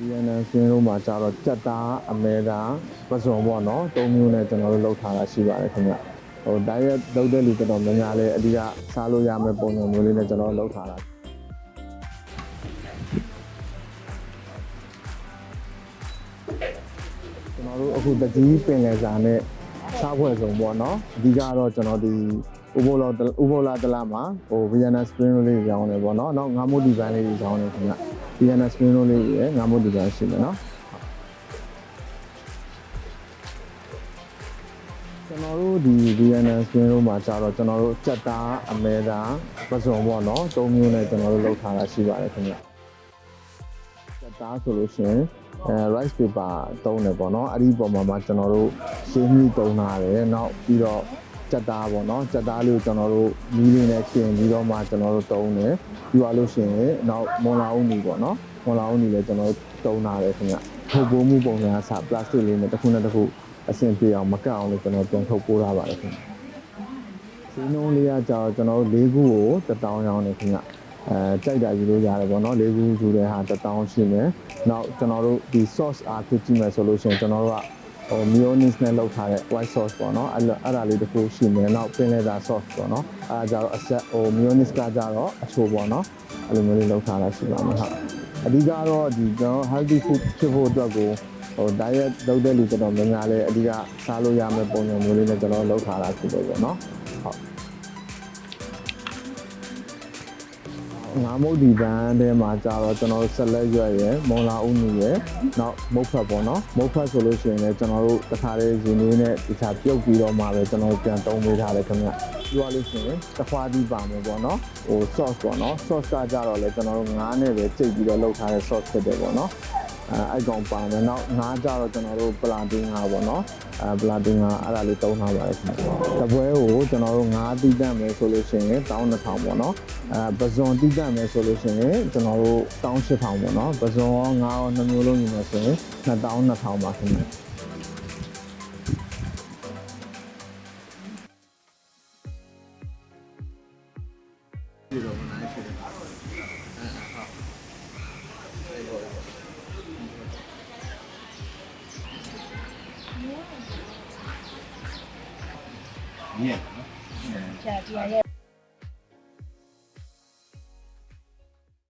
DNN စင်းတို့မှာကျတော့ကြက်သားအမဲသားပစုံပေါ့နော်သုံးမျိုးနဲ့ကျွန်တော်တို့လုပ်ထားတာရှိပါတယ်ခင်ဗျဟို diet လုပ်တဲ့လူတော်တော်များများလည်းအဓိကစားလို့ရမယ့်ပုံစံမျိုးလေးနဲ့ကျွန်တော်တို့လုပ်ထားတာကျွန်တော်တို့အခုတကြီးပင်လယ်စာနဲ့စားဖွဲ့စုံပေါ့နော်အဓိကတော့ကျွန်တော်ဒီဥပိုလဥပိုလာတလာမှာဟို Vienna Spring Roll လေးရောင်းနေပေါ့နော်နောက်ငါးမို့ဒီဇိုင်းလေးရောင်းနေခင်ဗျ Vienna Spring Roll လေးရယ်ငါးမို့ဒီဇိုင်းရှိမယ်နော်ကျွန်တော်တို့ဒီ VNN screen တို့မှာကျတော့ကျွန်တော်တို့ကြက်သားအမဲသားပစုံပေါ့နော်သုံးမျိုးနဲ့ကျွန်တော်တို့လုပ်ထားတာရှိပါတယ်ခင်ဗျကြက်သားဆိုလို့ရှိရင်အဲ rice paper သုံးတယ်ပေါ့နော်အဲ့ဒီပုံမှာမှကျွန်တော်တို့ရှင်းပြီးသုံးထားတယ်နောက်ပြီးတော့ ကြက်သားပေါ့နော်ကြက်သားလေးကိုကျွန်တော်တို့မီးလေးနဲ့ပြင်ပြီးတော့မှကျွန်တော်တို့သုံးတယ်ပြီးသွားလို့ရှိရင်နောက်မွန်လာဦးနီပေါ့နော်မွန်လာဦးနီလည်းကျွန်တော်တို့သုံးထားတယ်ခင်ဗျထုတ်ပိုးမှုပုံစံအစ plastic လေးနဲ့တစ်ခုနဲ့တစ်ခုအဆင်ပြေအောင်မကတ်အောင်လို့ကျွန်တော်ပြန်ထုတ်ပိုးထားပါတယ်ခင်ဗျ။စီးနှုံးလေးကကြာတော့ကျွန်တော်တို့၄ခုကိုတစ်တောင်းရောင်းနေခင်ဗျ။အဲကြိုက်တာယူလို့ရတယ်ပေါ့နော်၄ခုယူတဲ့ဟာတစ်တောင်းရှိမယ်။နောက်ကျွန်တော်တို့ဒီ sauce အားဖြစ်ကြည့်မယ်ဆိုလို့ရှိရင်ကျွန်တော်တို့က ဟို mayonnaise နဲ့လုပ်ထားတဲ့ white sauce ပေါ့နော်အဲ့လိုအဲ့ဒါလေးတစ်ခုရှိမယ်နောက်ပင်လေသာ sauce ပေါ့နော်အဲ့ဒါကြတော့အဆက်ဟို mayonnaise ကကြတော့အချိုပေါ့နော်အဲ့လိုမျိုးလေးလုပ်ထားတာရှိပါမယ်ဟုတ်အဓိကတော့ဒီကျွန်တော် healthy food ဖြစ်ဖို့အတွက်ကိုဟို diet လုပ်တဲ့လူတော်တော်များများလည်းအဓိကစားလို့ရမယ့်ပုံစံမျိုးလေးနဲ့ကျွန်တော်လုပ်ထားတာဖြစ်တယ်ပေါ့နော်ဟုတ် ငါမုတ်ဒီပန်းထဲမှာကြတော့ကျွန်တော်တို့ဆက်လက်ရွက်ရယ်မုံလာဦးနီရယ်နောက်မုတ်ဖက်ပေါ့နော်မုတ်ဖက်ဆိုလို့ရှိရင်လည်းကျွန်တော်တို့တစ်ခါလေးရင်လေးနဲ့တခြားပြုတ်ပြီးတော့မှပဲကျွန်တော်တို့ပြန်သုံးပေးထားတယ်ခင်ဗျပြောရလို့ရှိရင်တစ်ခွားသီးပါမယ်ပေါ့နော်ဟို sauce ပေါ့နော် sauce ကကြတော့လေကျွန်တော်တို့ငါးနဲ့ပဲကြိတ်ပြီးတော့လုပ်ထားတဲ့ sauce ဖြစ်တယ်ပေါ့နော် အဲအဲ့ကောင်ပါမယ်နောက်ငါးကြတော့ကျွန်တော်တို့ပလာတင်းငါပေါ့နော်အဲပလာတင်းငါအဲ့ဒါလေးသုံးထားပါတယ်ခင်ဗျတပွဲကိုကျွန်တော်တို့ငါးတိတက်မယ်ဆိုလို့ရှိရင်1200ပေါ့နော်အဲပဇွန်တိတက်မယ်ဆိုလို့ရှိရင်ကျွန်တော်တို့18000ပေါ့နော်ပဇွန်ရောငါးရောနှစ်မျိုးလုံးယူမယ်ဆိုရင်2200ပါခင်ဗျ ကြာကြာရဲ့